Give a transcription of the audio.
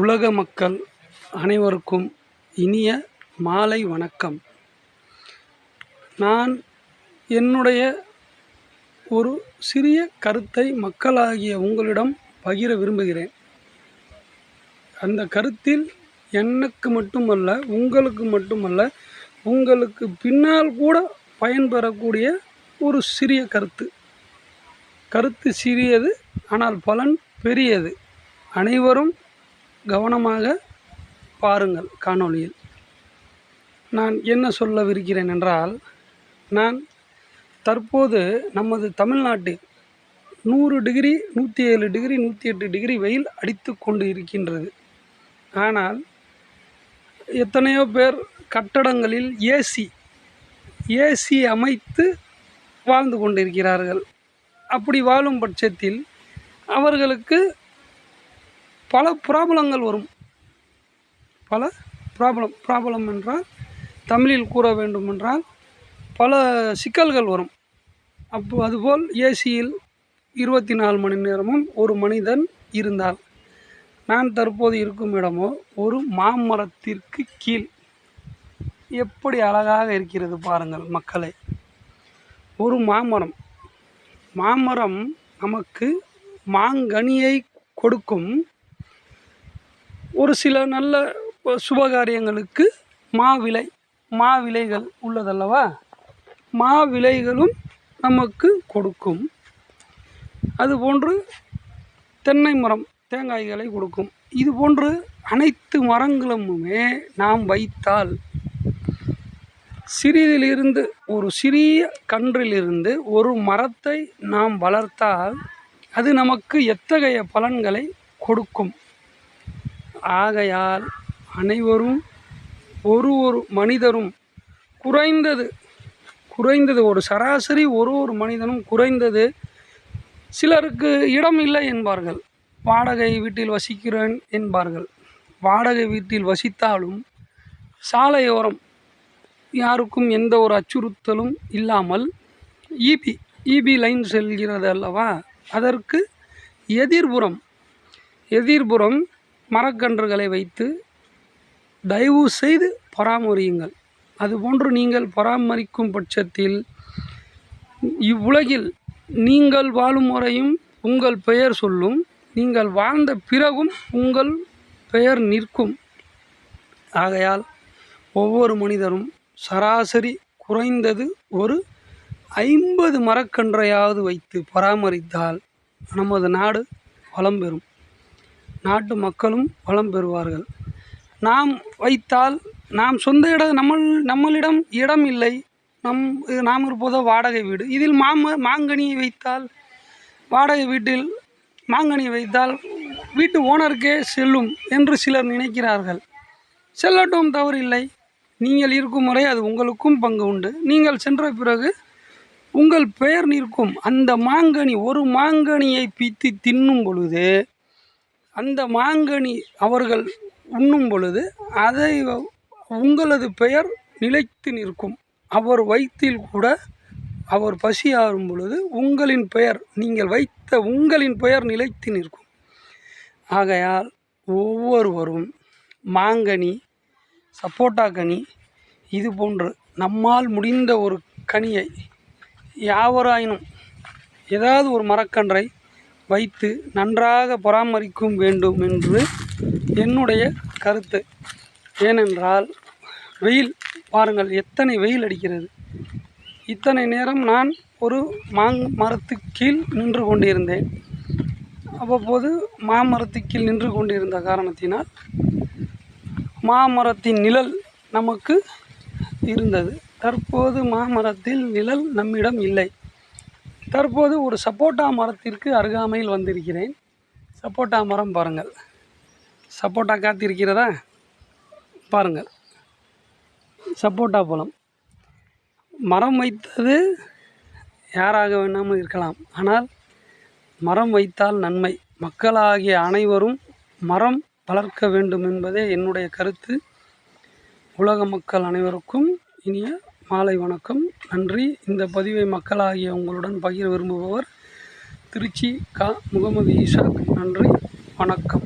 உலக மக்கள் அனைவருக்கும் இனிய மாலை வணக்கம். நான் என்னுடைய ஒரு சிறிய கருத்தை மக்களாகிய உங்களிடம் பகிர விரும்புகிறேன். அந்த கருத்தில் எனக்கு மட்டுமல்ல உங்களுக்கு மட்டுமல்ல உங்களுக்கு பின்னால் கூட பயன்பெறக்கூடிய ஒரு சிறிய கருத்து. கருத்து சிறியது ஆனால் பலன் பெரியது. அனைவரும் கவனமாக பாருங்கள் காணொளியில். நான் என்ன சொல்லவிருக்கிறேன் என்றால் நான் தற்போது நமது தமிழ்நாட்டில் நூறு டிகிரி நூற்றி ஏழு டிகிரி நூற்றி எட்டு டிகிரி வெயில் அடித்து கொண்டு இருக்கின்றது. ஆனால் எத்தனையோ பேர் கட்டடங்களில் ஏசி ஏசி அமைத்து வாழ்ந்து கொண்டிருக்கிறார்கள். அப்படி வாழும் பட்சத்தில் அவர்களுக்கு பல ப்ராப்ளங்கள் வரும். பல ப்ராப்ளம் ப்ராப்ளம் என்றால் தமிழில் கூற வேண்டுமென்றால் பல சிக்கல்கள் வரும். அப்போ அதுபோல் ஏசியில் இருபத்தி நாலு மணி நேரமும் ஒரு மனிதன் இருந்தால் நான் தற்போது இருக்கும் இடமோ ஒரு மாமரத்திற்கு கீழ். எப்படி அழகாக இருக்கிறது பாருங்கள் மக்களே. ஒரு மாமரம். மாமரம் நமக்கு மாங்கனியை கொடுக்கும் ஒரு சில நல்ல சுபகாரியங்களுக்கு மாவிலை மாவிலைகள் உள்ளதல்லவா? மாவிலைகளும் நமக்கு கொடுக்கும். அதுபோன்று தென்னை மரம் தேங்காய்களை கொடுக்கும். இது போன்று அனைத்து மரங்களுமே நாம் வைத்தால் சிறிதிலிருந்து ஒரு சிறிய கன்றிலிருந்து ஒரு மரத்தை நாம் வளர்த்தால் அது நமக்கு எத்தகைய பலன்களை கொடுக்கும்? ஆகையால் அனைவரும் ஒரு ஒரு மனிதரும் குறைந்தது குறைந்தது ஒரு சராசரி ஒரு ஒரு மனிதனும் குறைந்தது சிலருக்கு இடம் இல்லை என்பார்கள். வாடகை வீட்டில் வசிக்கிறேன் என்பார்கள். வாடகை வீட்டில் வசித்தாலும் சாலையோரம் யாருக்கும் எந்த ஒரு அச்சுறுத்தலும் இல்லாமல் இபி இபி லைன் செல்கிறது அல்லவா? அதற்கு எதிர்புறம் எதிர்புறம் மரக்கன்றுகளை வைத்து தயவு செய்து பராமரியுங்கள். அதுபோன்று நீங்கள் பராமரிக்கும் பட்சத்தில் இவ்வுலகில் நீங்கள் வாழும் வரையும் உங்கள் பெயர் சொல்லும் நீங்கள் வாழ்ந்த பிறகும் உங்கள் பெயர் நிற்கும். ஆகையால் ஒவ்வொரு மனிதரும் சராசரி குறைந்தது ஒரு ஐம்பது மரக்கன்றையாவது வைத்து பராமரித்தால் நமது நாடு வளம் பெறும். நாட்டு மக்களும் வளம் பெறுவார்கள். நாம் வைத்தால் நாம் சொந்த இடம் நம்ம நம்மளிடம் இடம் இல்லை. நம் நாம் இருப்பதோ வாடகை வீடு. இதில் மாம மாங்கனியை வைத்தால் வாடகை வீட்டில் மாங்கனியை வைத்தால் வீட்டு ஓனருக்கே செல்லும் என்று சிலர் நினைக்கிறார்கள். செல்லட்டும் தவறில்லை. நீங்கள் இருக்கும் வரை அது உங்களுக்கும் பங்கு உண்டு. நீங்கள் சென்ற பிறகு உங்கள் பெயர் நிற்கும். அந்த மாங்கனி ஒரு மாங்கனியை பித்து தின்னும் பொழுது அந்த மாங்கனி அவர்கள் உண்ணும் பொழுது அதை உங்களது பெயர் நிலைத்து நிற்கும். அவர் வயிற்றில் கூட அவர் பசி ஆறும் பொழுது உங்களின் பெயர் நீங்கள் வைத்த உங்களின் பெயர் நிலைத்து நிற்கும். ஆகையால் ஒவ்வொருவரும் மாங்கனி சப்போட்டா கனி இது போன்று நம்மால் முடிந்த ஒரு கனியை யாவராயினும் ஏதாவது ஒரு மரக்கன்றை வைத்து நன்றாக பராமரிக்கும் வேண்டும் என்று என்னுடைய கருத்து. ஏனென்றால் வெயில் பாருங்கள் எத்தனை வெயில் அடிக்கிறது. இத்தனை நேரம் நான் ஒரு மாங் மரத்து கீழ் நின்று கொண்டிருந்தேன். அவ்வப்போது மாமரத்து கீழ் நின்று கொண்டிருந்த காரணத்தினால் மாமரத்தின் நிழல் நமக்கு இருந்தது. தற்போது மாமரத்தில் நிழல் நம்மிடம் இல்லை. தற்போது ஒரு சப்போட்டா மரத்திற்கு அருகாமையில் வந்திருக்கிறேன். சப்போட்டா மரம் பாருங்கள். சப்போட்டா காத்திருக்கிறதா? பாருங்கள். சப்போட்டா பழம். மரம் வைத்தது யாராக வேணாமல் இருக்கலாம். ஆனால் மரம் வைத்தால் நன்மை. மக்களாகிய அனைவரும் மரம் வளர்க்க வேண்டும் என்பதே என்னுடைய கருத்து. உலக மக்கள் அனைவருக்கும் இனிய மாலை வணக்கம். நன்றி. இந்த பதிவை மக்களாகிய உங்களுடன் பகிர விரும்புபவர் திருச்சி கா. முகமது ஈஷாக். நன்றி. வணக்கம்.